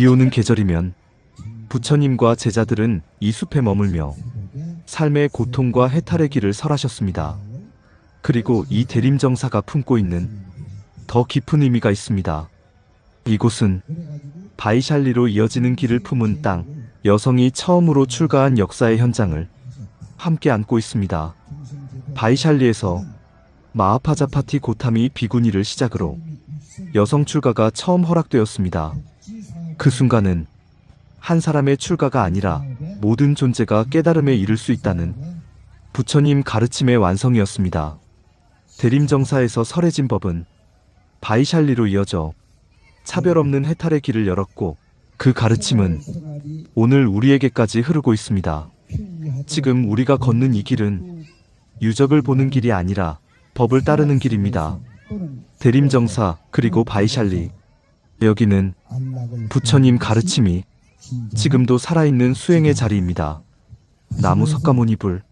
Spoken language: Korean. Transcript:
비 오는 계절이면 부처님과 제자들은 이 숲에 머물며 삶의 고통과 해탈의 길을 설하셨습니다. 그리고 이 대림정사가 품고 있는 더 깊은 의미가 있습니다. 이곳은 바이샬리로 이어지는 길을 품은 땅, 여성이 처음으로 출가한 역사의 현장을 함께 안고 있습니다. 바이샬리에서 마하파자파티 고타미 비구니를 시작으로 여성 출가가 처음 허락되었습니다. 그 순간은 한 사람의 출가가 아니라 모든 존재가 깨달음에 이를 수 있다는 부처님 가르침의 완성이었습니다. 대림정사에서 설해진 법은 바이샬리로 이어져 차별 없는 해탈의 길을 열었고 그 가르침은 오늘 우리에게까지 흐르고 있습니다. 지금 우리가 걷는 이 길은 유적을 보는 길이 아니라 법을 따르는 길입니다. 대림정사 그리고 바이샬리 여기는 부처님 가르침이 지금도 살아있는 수행의 자리입니다. 나무 석가모니 불